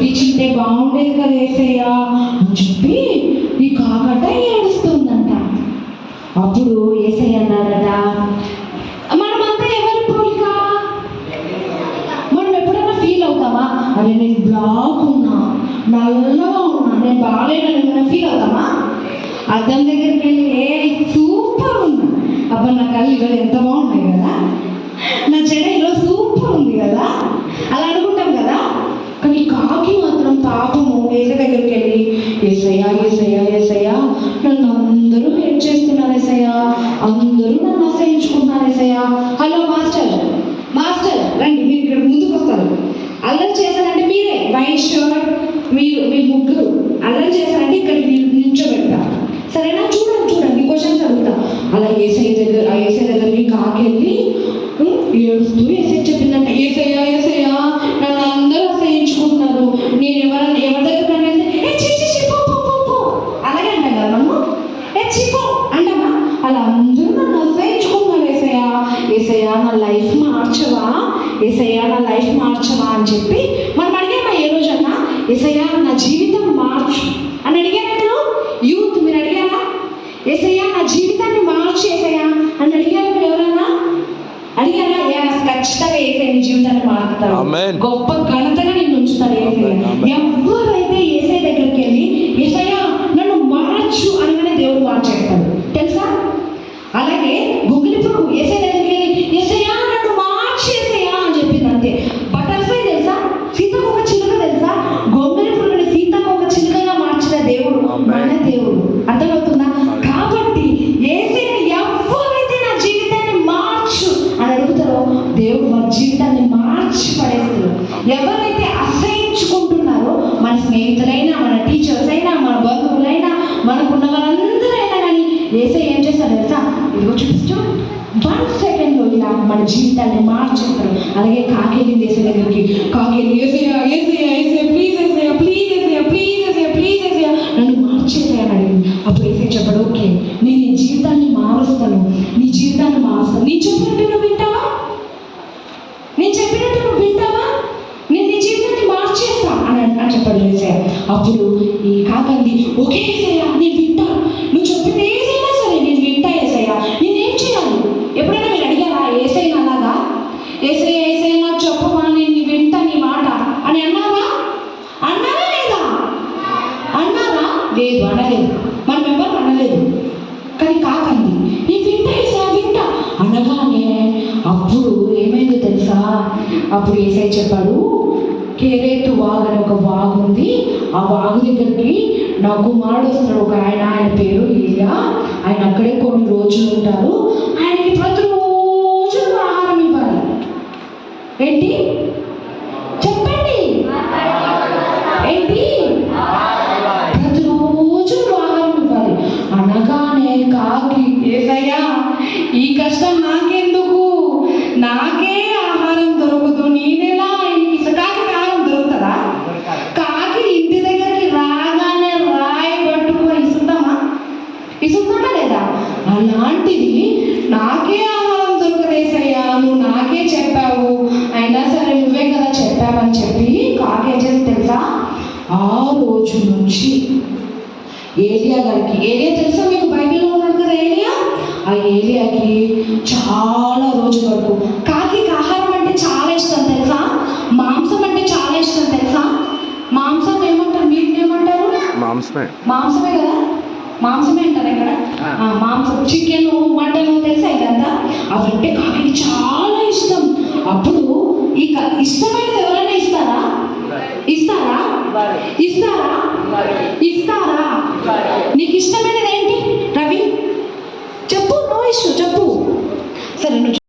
చదివించింటే బాగుండేది కదా ఏసయ్యా అని చెప్పి ఈ కాకట ఏడుస్తుందంట. అప్పుడు ఏసయ్య అన్నారట మనమంతా ఎవరి పోలిక? మనం ఎప్పుడైనా ఫీల్ అవుతామా? అరే నేను బ్లాక్ ఉన్నా నల్లగా ఉన్నా నేను బాగాలేనని ఫీల్ అవుతామా? అద్దం దగ్గరికి వెళ్ళి ఏ సూపర్ ఉన్నా. అబ్బా నా కళ్ళు ఇవాళ ఎంత బాగున్నాయి కదా నా చెడ ఈరోజు సూపర్ ఉంది కదా అలా అనుకుంటాం కదా కానీ కాకి మాత్రం పాపము ఏస దగ్గరికి వెళ్ళి ఏసయ్యా ఏసయ్యా ఏసయ్యా. నన్ను అందరూ హెల్ప్ చేస్తున్నారు ఏసయ్యా. అందరూ నన్ను అసహించుకుంటున్నారు ఏసయ్యా. Hello master. మాస్టర్ రండి మీరు ఇక్కడ ముందుకు వస్తారు. అల్లరి చేశారంటే మీరే. వైట్ షర్ట్ మీరు మీ ముగ్గురు. అల్లరి చేశారంటే ఇక్కడ మీరు నిల్చోబెడతా. సరేనా? చూడండి చూడండి. క్వశ్చన్స్ అడుగుతా. అలా ఏసై దగ్గర ఆ ఏసై దగ్గర మీ కాకెళ్ళి ఏడుస్తూ ఏసై చెప్పిందంట. ఏసయ్యా ఏసై ఏసయ్యా ఏసయ్యా నా లైఫ్ మార్చవా? ఏసయ్యా నా లైఫ్ మార్చవా అని చెప్పి మనం అడిగామా ఏ రోజన్నా? ఏసయ్యా నా జీవితం మార్చు అని అడిగారా యూత్ మీరు అడిగారా? ఏసయ్యా నా జీవితాన్ని మార్చు ఏసయ్యా అని అడిగారా మీరు ఎవరన్నా? అడిగారా? ఖచ్చితంగా ఏసై నీ జీవితాన్ని మారుతారు. గొప్ప ఘనతగా నిన్ను ఉంచుతారు ఏసయ్య Amen. ఎవరైతే ఏసై దగ్గరికి వెళ్ళి ఏసయ్యా నన్ను మార్చు అనగానే దేవుడు మార్చేస్తాడు తెలుసా అలాగే గుగ్గిలిపుడు ఏసై దగ్గరికి వెళ్ళి ఏసయ్యా నన్ను మార్చి ఏసయ్యా అని చెప్పింది అంతే బటర్ఫ్లై తెలుసా సీతకు ఒక చిలుక తెలుసా గొంగలి పురుగుని సీతకు ఒక చిలుకగా మార్చిన దేవుడు Amen. మన దేవుడు అర్థమవుతుందా కాబట్టి ఏసైని ఎవరైతే నా జీవితాన్ని మార్చు అని అడుగుతారో దేవుడు వారి జీవితాన్ని మార్చి పడేస్తారు ఎవరైతే అసహించుకుంటున్నారో మన స్నేహితులైనా మన టీచర్స్ అయినా మన బంధువులైనా మనకున్న వాళ్ళందరైనా కానీ ఏసై ఏం చేస్తారు తెలుసా? ఇదిగో చూపిస్తూ వన్ సెకండ్లో ఇలా మన జీవితాన్ని మార్చేస్తారు అలాగే కాకేలి దేశం దగ్గరికి కాకేలి ఏసయ్యా ఏసయ్యా ఏసయ్యా please Yesayya please Yesayya please Yesayya please ఏసయ్యా. నన్ను మార్చేసయ్యా అని అడిగింది. అప్పుడు ఏసై చెప్పాడు ఓకే నేను నీ జీవితాన్ని మారుస్తాను. నీ జీవితాన్ని మారుస్తాను. నీ చెప్పినట్టు నువ్వు వింటావా నేను చెప్పినట్టు నువ్వు వింటావా నేను నీ జీవితాన్ని మార్చేస్తా అని అని చెప్పాడు ఏసయ్య అప్పుడు ఈ కాకంది ఓకే ఏసయ్య నేను వింటా. నువ్వు చెప్పింది ఏదైనా సరే నేను వింటా ఏసయ్య. నేనేం చేయాలి? ఎప్పుడైనా మీరు అడిగారా ఏసైనా అలాగా ఏసై ఏసైనా చెప్పమా నేను నీ వింటా నీ మాట అని అన్నారా? అన్నారా లేదా? అన్నారా? లేదు అనలేదు. మనం ఎవరు అనలేదు. కానీ కాకండి నీ వింటా ఏసా వింటా. అనగానే అప్పుడు ఏమైందో తెలుసా? అప్పుడు ఏసై చెప్పాడు కేరేతు వాగు అని ఒక వాగు ఉంది. ఆ వాగు దగ్గరికి నా కుమారుడు వస్తాడు. ఒక ఆయన ఆయన పేరు ఏలియా ఆయన అక్కడే కొన్ని రోజులు ఉంటారు. ఆయనకి ప్రతిరోజు ఆహారం ఇవ్వాలి. ఏంటి? ఇస్తుందా లేదా అలాంటిది నాకే ఆహారం దొరకదేసయ్యా నువ్వు నాకే చెప్పావు. అయినా సరే నువ్వే కదా చెప్పావని చెప్పి కాకేం చేసి తెలుసా? ఆ రోజు నుంచి ఏలియా గారికి ఏలియా తెలుసా మీకు బైబిల్లో ఉన్నాడు కదా ఏలియా? ఆ ఏలియాకి చాలా రోజుల వరకు కాకి ఆహారం అంటే చాలా ఇష్టం తెలుసా? మాంసం అంటే చాలా ఇష్టం తెలుసా? మాంసం ఏమంటారు? మీరు ఏమంటారు? మాంసమే. మాంసమే కదా? మాంసమే అంటారు ఇక్కడ. మాంసం చికెన్ మటన్ తెలుసా ఇదంతా? అవంటే కాకి చాలా ఇష్టం. అప్పుడు ఈ క- ఇష్టమైనది ఎవరైనా ఇస్తారా? ఇస్తారా? ఇస్తారా? ఇస్తారా? నీకు ఇష్టమైనది ఏంటి? రవి? చెప్పు నో ఇష్యూ చెప్పు. సరే నువ్వు